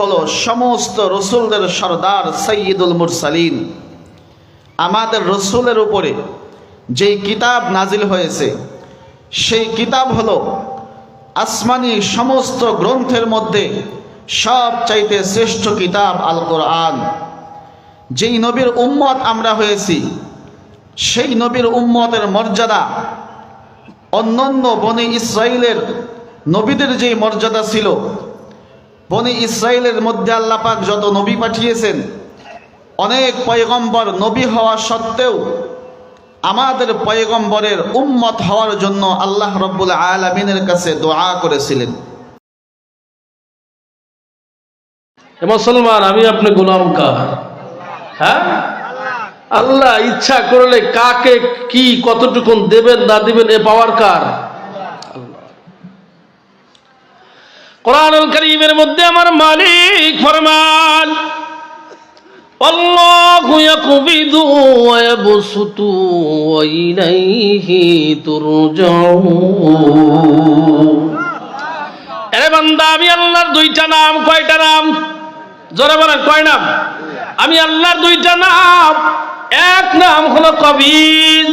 হলো সমস্ত রসুলদের সর্দার সৈয়দুল মুরসালিন। আমাদের রসুলের উপরে যেই কিতাব নাজিল হয়েছে, সেই কিতাব হলো আসমানি সমস্ত গ্রন্থের মধ্যে সব চাইতে শ্রেষ্ঠ কিতাব আল কোরআন যেই নবীর উম্মত আমরা হয়েছি, সেই নবীর উম্মতের মর্যাদা অন্যান্য বনে ইসরায়েলের নবীদের যেই মর্যাদা ছিল বনি ইসরায়েলের মধ্যে আল্লাপাক যত নবী পাঠিয়েছেন, অনেক পয়গম্বর নবী হওয়া সত্ত্বেও আমাদের পয়গম্বরের উম্মত হওয়ার জন্য আল্লাহ রব্বুল আলমিনের কাছে দোয়া করেছিলেন। মুসলমান, আমি আপনি গোলাম কার? হ্যাঁ? আল্লাহ ইচ্ছা করলে কাকে কি কতটুকুন দেবেন না দিবেন এ পাওয়ার কার? কোরআনুল করিমের মধ্যে আমার মালিক ফরমান الله يقبض ويبسط وإليه ترجعون আরে বান্দা আমি আল্লাহর দুইটা নাম কয়টা নাম জোরে বলেন কয় নাম আমি আল্লাহর দুইটা নাম এক নাম হলো কবির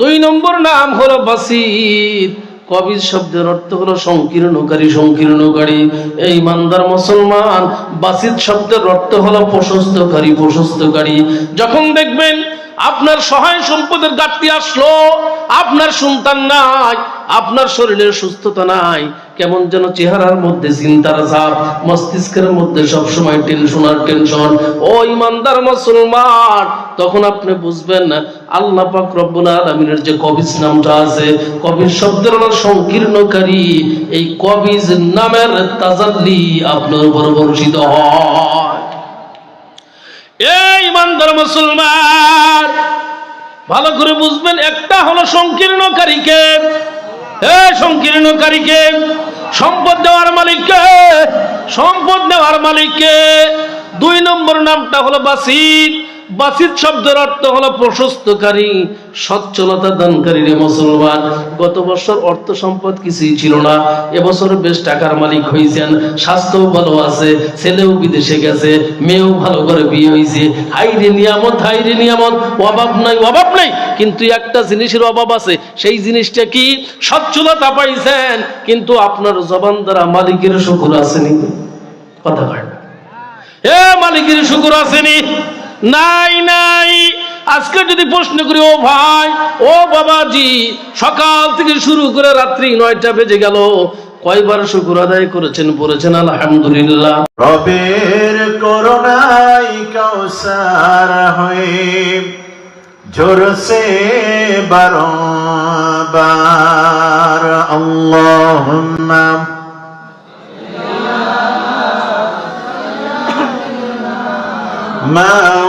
দুই নম্বর নাম হলো বাসির কবির শব্দের অর্থ হলো সংকীর্ণকারী সংকীর্ণকারী। এই মান্দার মুসলমান বাসিদ শব্দের অর্থ হলো প্রশস্তকারী প্রশস্তকারী। যখন দেখবেন আপনার সহায় সম্পদের ঘাটতি আসলো, আপনার সন্তান নাই, আপনার শরীরের সুস্থতা নাই, কেমন যেন চেহারার মধ্যে চিন্তার চাপ মস্তিষ্কের মধ্যে সবসময় টেনশন আর টেনশন ও ইমানদার মুসলমান তখন আপনি বুঝবেন আল্লাহ পাক রব্বুল আলামিনের যে কবিজ নামটা আছে কবিজ শব্দের সংকীর্ণকারী। এই কবিজ নামের তাজাল্লি আপনার উপর বর্ষিত হয়। মুসলমান, ভালো করে বুঝবেন, একটা হলো সংকীর্ণকারীকে এ সংকীর্ণকারীকে সম্পদ দেওয়ার মালিককে সম্পদ দেওয়ার মালিককে দুই নম্বর নামটা হলো বাসিত বাসিত শব্দের অর্থ হলো প্রশস্তকারী, সচ্ছলতা দানকারী রে মুসলমান। গত বছর অর্থ সম্পদ কিছুই ছিল না। এবছর বেশ টাকার মালিক হয়েছেন স্বাস্থ্য ভালো আছে, ছেলেও বিদেশে গেছে, মেয়েও ভালো করে বিয়ে হয়েছে হাইরে নিয়ামত হাইরে নিয়ামত, অভাব নাই অভাব নাই। কিন্তু একটা জিনিসের অভাব আছে, সেই জিনিসটা কি? সচ্ছলতা পাইছেন, কিন্তু আপনার জবান দ্বারা মালিকের শুকুর আসেনি। কথা হয় এ মালিকের শুকুর আসেনি। নাই নাই। আজকে যদি প্রশ্ন করি, ও ভাই, ও বাবাজি, সকাল থেকে শুরু করে রাত্রি নয়টা বেজে গেল। কয়বার শুকুর আদায় করেছেন, পড়েছেন? আলহামদুলিল্লাহ। রবের করুণাই কৌসার হয়ে ঝরসে বারবার আল্লাহুম্মা।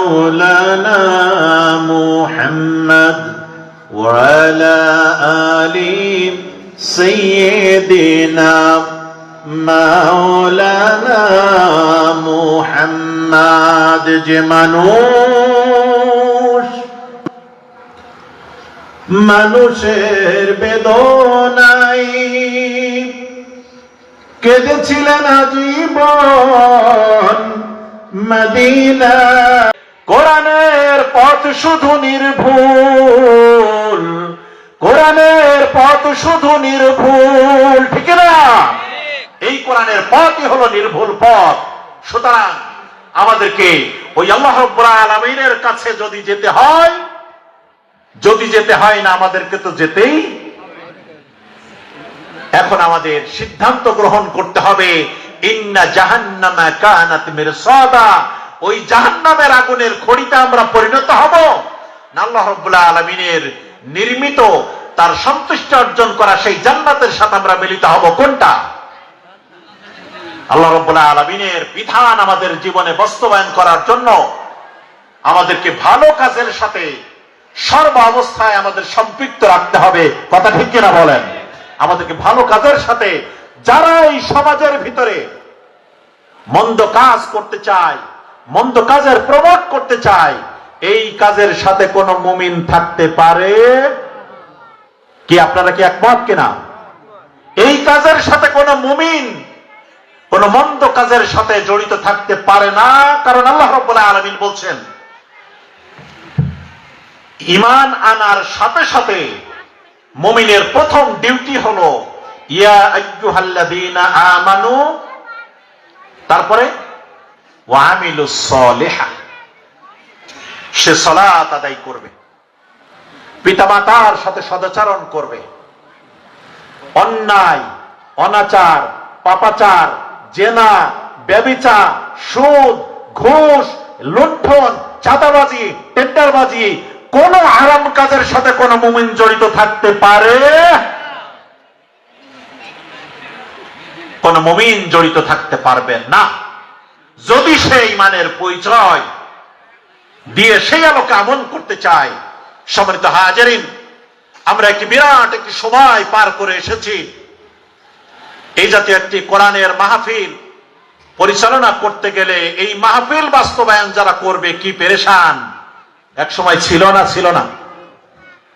مولانا محمد وعلى آل سيدنا مولانا محمد যে মানুষ মানুষের বেদনাই কেঁদেছিলেন আজীবন মদিনা কোরআনের পথ শুধু নির্ভুল। কোরআনের পথ শুধু নির্ভুল। ঠিক না এই কোরআনের পথই হলো নির্ভুল পথ। সুতরাং আমাদেরকে ওই আল্লাহ আলামিনের কাছে যদি যেতে হয়, যদি যেতে হয় না, আমাদেরকে তো যেতেই এখন আমাদের সিদ্ধান্ত গ্রহণ করতে হবে। ইন্না জাহান্নামা কানাত মিরসাদা। ওই জাহান্নামের আগুনের খড়িতে আমরা পরিণত হব। না আল্লাহ আলামিনের নির্মিত তার সন্তুষ্টি অর্জন করা সেই জান্নাতের সাথে আমরা মিলিত হব কোনটা? আল্লাহ রাব্বুল আলামিনের বিধান আমাদের জীবনে বাস্তবায়ন করার জন্য আমাদেরকে ভালো কাজের সাথে সর্ব অবস্থায় আমাদের সম্পৃক্ত রাখতে হবে। কথা ঠিক কিনা বলেন? আমাদেরকে ভালো কাজের সাথে যারা এই সমাজের ভিতরে মন্দ কাজ করতে চায় মন্দ কাজের প্রমোট করতে চায়, এই কাজের সাথে কোন মুমিন থাকতে পারে? কি আপনারা কি একমত কিনা? এই কাজের সাথে কোন মুমিন কোন মন্দ কাজের সাথে জড়িত থাকতে পারে না, কারণ আল্লাহ রব্বুল্লাহ আলমিন বলছেন, ইমান আনার সাথে সাথে মমিনের প্রথম ডিউটি হলো, ইয়া আইয়ুহাল্লাযীনা আমানু, তারপরে ওয়ামিলুস সলিহা। সে সালাত আদায় করবে। পিতামাতার সাথে সদাচরণ করবে। অন্যায়, অনাচার, পাপাচার, জেনা সুদ, ঘুষ, লুণ্ঠন, চাঁদাবাজি, টেন্ডারবাজি, কোন আরাম কাজের সাথে কোন মুমিন জড়িত থাকতে পারে? কোন মুমিন জড়িত থাকতে পারবেন না। যদি সে ইমানের পরিচয় দিয়ে সেই আলোকে আমল করতে চায় সম্মানিত হাজারিন, আমরা একটি বিরাট একটি সময় পার করে এসেছি। এই জাতীয় একটি কোরআনের মাহফিল পরিচালনা করতে গেলে এই মাহফিল বাস্তবায়ন যারা করবে কি পেরেশান? এক সময় ছিল না ছিল না।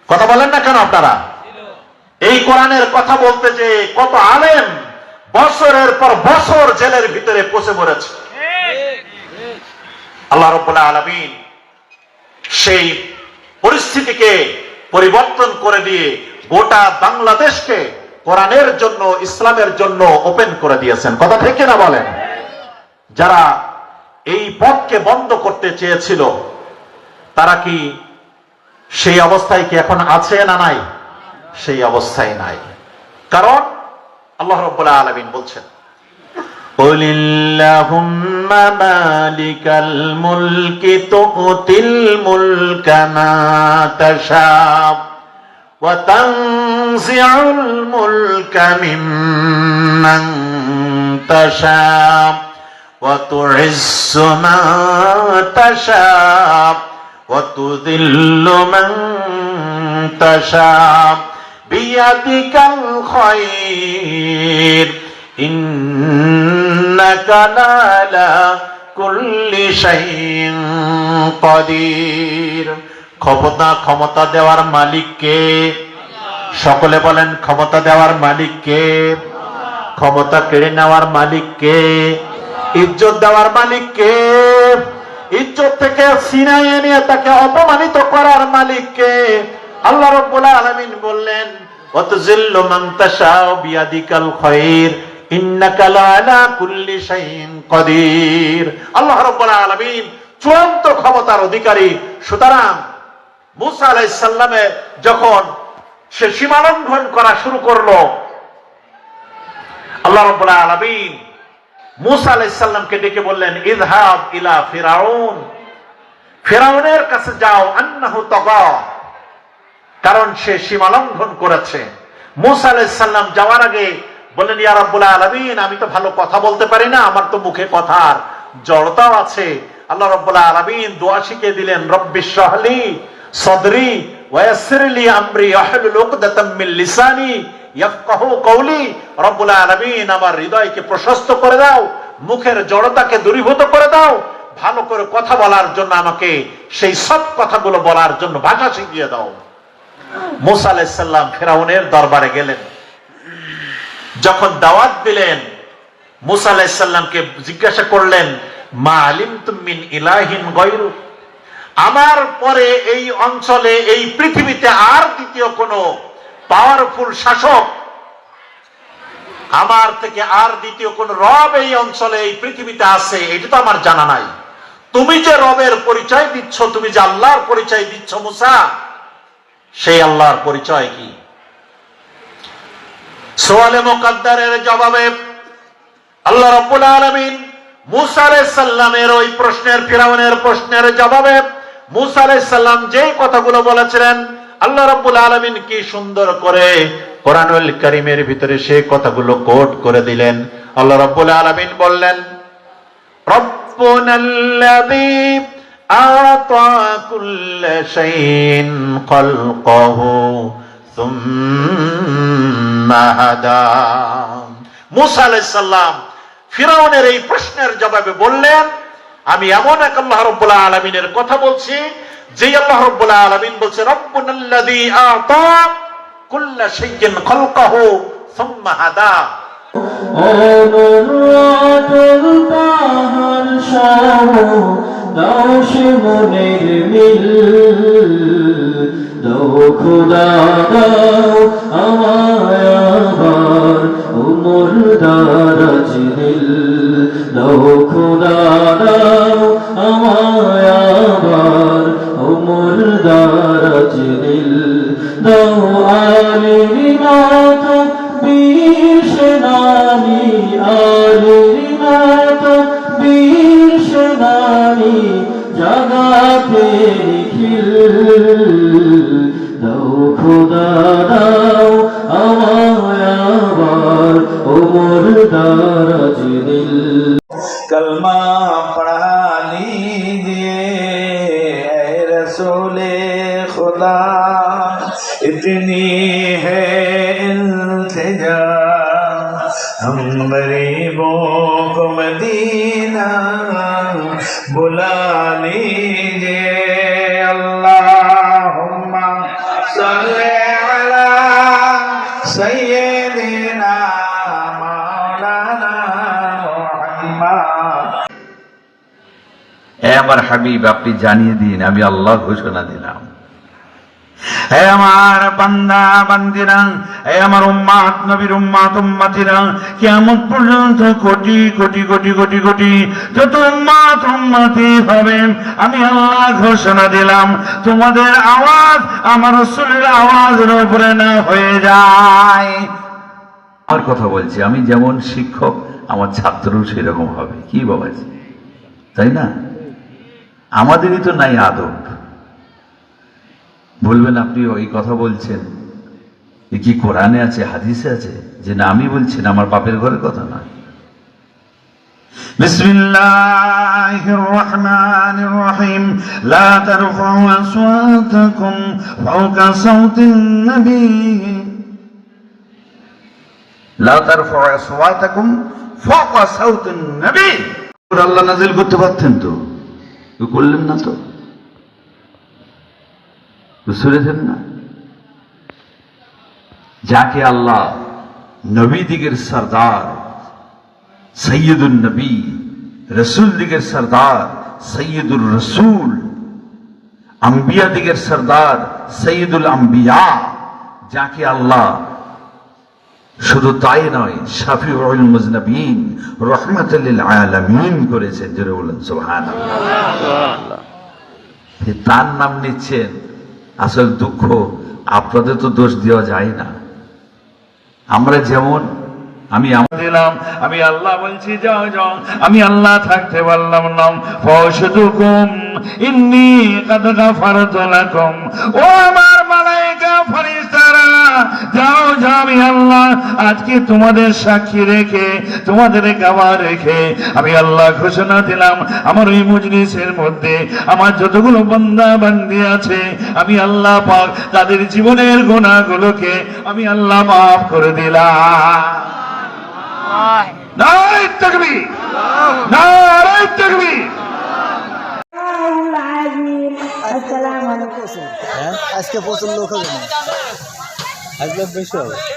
কথা বলেন না কেন আপনারা? এই কোরআনের কথা বলতে যে কত আলেম বছরের পর বছর জেলের ভিতরে পচে মরেছে। আল্লাহ রব্বুল্লাহ আলমিন সেই পরিস্থিতিকে পরিবর্তন করে দিয়ে গোটা বাংলাদেশকে কোরআনের জন্য, ইসলামের জন্য ওপেন করে দিয়েছেন। কথা ঠিক না বলেন? যারা এই পথকে বন্ধ করতে চেয়েছিল, তারা কি সেই অবস্থায় কি এখন আছে না নাই? সেই অবস্থায় নাই। কারণ আল্লাহ রব্বুল্লাহ আলমিন বলছেন قل اللهم مالك الملك تؤتي الملك ما تشاء وتنزع الملك ممن تشاء وتعز ما تشاء وتذل من تشاء بيدك الخير إنك على كل شيء قدير ক্ষমতা ক্ষমতা দেওয়ার মালিক কে সকলে বলেন ক্ষমতা দেওয়ার মালিক কে ক্ষমতা কেড়ে নেওয়ার মালিক কে ইজ্জত দেওয়ার মালিক কে ইজ্জত থেকে সিনাইয়ে নিয়ে তাকে অপমানিত করার মালিক কে আল্লাহ রব্বুল আলামিন বললেন ওয়াতজিল্লু মান তাশাউ বিয়াদিকাল খায়র ক্ষমতার অধিকারী। সুতরাং মুসা আলাইহিস সালামে যখন সে সীমালঙ্ঘন করা শুরু করল, আল্লাহ রাব্বুল আলামিন মুসা আলাইহিস সালামকে ডেকে বললেন, ইযহাব ইলা ফিরাউন। ফিরাউনের কাছে যাও, আন্নাহু তাগা। কারণ সে সীমালঙ্ঘন করেছে। মুসা আলাইসাল্লাম যাওয়ার আগে বললেন, ইয়া রাব্বুল আলামিন, আমি তো ভালো কথা বলতে পারি না, আমার তো মুখে কথার জড়তাও আছে। আল্লাহ রাব্বুল আলামিন দোয়া শিখিয়ে দিলেন রব্বিশ শাহলি সদরি ওয়াসিরলি আমরি লিসানি আমার হৃদয়কে প্রশস্ত করে দাও, মুখের জড়তাকে দূরীভূত করে দাও, ভালো করে কথা বলার জন্য আমাকে সেই সব কথাগুলো বলার জন্য ভাষা শিখিয়ে দাও। মুসা আলাইসাল্লাম ফেরাউনের দরবারে গেলেন। যখন দাওয়াত দিলেন, মুসা আলাইসাল্লামকে জিজ্ঞাসা করলেন, মা আলিম তুমিন ইলাহিন গয়রু? আমার পরে এই অঞ্চলে, এই পৃথিবীতে আর দ্বিতীয় কোন পাওয়ারফুল শাসক আমার থেকে আর দ্বিতীয় কোন রব এই অঞ্চলে, এই পৃথিবীতে আছে, এটা তো আমার জানা নাই। তুমি যে রবের পরিচয় দিচ্ছ, তুমি যে আল্লাহর পরিচয় দিচ্ছ, মুসা, সেই আল্লাহর পরিচয় কি? সোয়ালে মোকাদ্দারের জবাবে আল্লাহ রব্বুল মুসা মুসারে সাল্লামের ওই প্রশ্নের, ফিরাউনের প্রশ্নের জবাবে মুসারে সাল্লাম যেই কথাগুলো বলেছিলেন, আল্লাহ রব্বুল আলামিন কি সুন্দর করে কোরআনুল করিমের ভিতরে সেই কথাগুলো কোট করে দিলেন। আল্লাহ রব্বুল আলামিন বললেন, রব্বুনাল্লাযী মুসা আলাইসাল্লাম ফিরাউনের এই প্রশ্নের জবাবে বললেন, আমি এমন এক আল্লাহ রব্বুল্লাহ আলমিনের কথা বলছি যে আল্লাহ রব্বুল্লাহ আলমিন বলছে রব্বুনাল্লাযী আতা কুল্লা শাইইন খালকাহু সুম্মা হাদা। অনুরাগের দাও, খুদা দাও, আমায় আবার উমর দারাজ দিল। দাও, খুদা দাও, আমায় আবার উমর দারাজ দিল। দাও আলির নাথ বীর সেনানি আলির নাথ বীর সেনানি, জাগাতে নিখিল। رسول خدا اتنی ہے التجا ہم غریبوں کو مدینہ بلا لیجئے اللہم صلی علی سیدنا مولانا محمد হ্যাঁ আমার হাবিব, আপনি জানিয়ে দিন, আমি আল্লাহ ঘোষণা দিলাম। হে আমার বান্দা, বান্দিরা, হে আমার উম্মাত নবীর উম্মাত উম্মাতিরা কেমন পর্যন্ত কোটি কোটি কোটি কোটি কোটি যত উম্মাত উম্মাতি হবে, আমি আল্লাহ ঘোষণা দিলাম। তোমাদের আওয়াজ আমার শরীরের আওয়াজের উপরে না হয়ে যায়। আর কথা বলছি, আমি যেমন শিক্ষক, আমার ছাত্রও সেরকম হবে, কি বাবাজি তাই না? আমাদেরই তো নাই আদব বলবেন আপনি ওই কথা বলছেন এ কি কোরআনে আছে হাদিসে আছে যে না আমি বলছি না আমার বাপের ঘরের কথা না بسم الله الرحمن الرحيم لا ترفعوا أصواتكم فوق صوت النبي لا ترفعوا أصواتكم فوق صوت النبي আল্লাহ নাজিল করতে পারতেন তো তো করলেন না তো? বুঝতে না? যাকে আল্লাহ নবী দিগের সর্দার সৈয়দুল নবী, রসুল দিগের সর্দার সৈয়দুল রসুল, আম্বিয়া দিগের সর্দার, সৈয়দুল আম্বিয়া, যাকে আল্লাহ শুধু তাই নয়, শাফিউল মুজনবিন রহমতুল্লিল আলামিন করেছেন জোরে বলেন সুবহান তার নাম নিচ্ছেন, আসল দুঃখ, আপনাদের তো দোষ দেওয়া যায় না। আমরা যেমন, আমি দিলাম আমি আল্লাহ বলছি, যাও যাও, আমি আল্লাহ থাকতে পারলাম না। ফসদুকুম ইন্নি কাদ গাফারতু লাকুম। ও আমার যাও যাও আমি আল্লাহ আজকে তোমাদের সাক্ষী রেখে তোমাদের গাওয়া রেখে আমি আল্লাহ ঘোষণা দিলাম আমার ওই মজলিসের মধ্যে আমার যতগুলো বান্দা বান্দি আছে আমি আল্লাহ পাক তাদের জীবনের গুণাগুলোকে আমি আল্লাহ মাফ করে দিলাম। নারায়ে তাকবীর। নারায়ে তাকবীর। আসসালামু আলাইকুম। হ্যাঁ আজকে প্রচুর লোক হবে। না আজকে বেশি হবে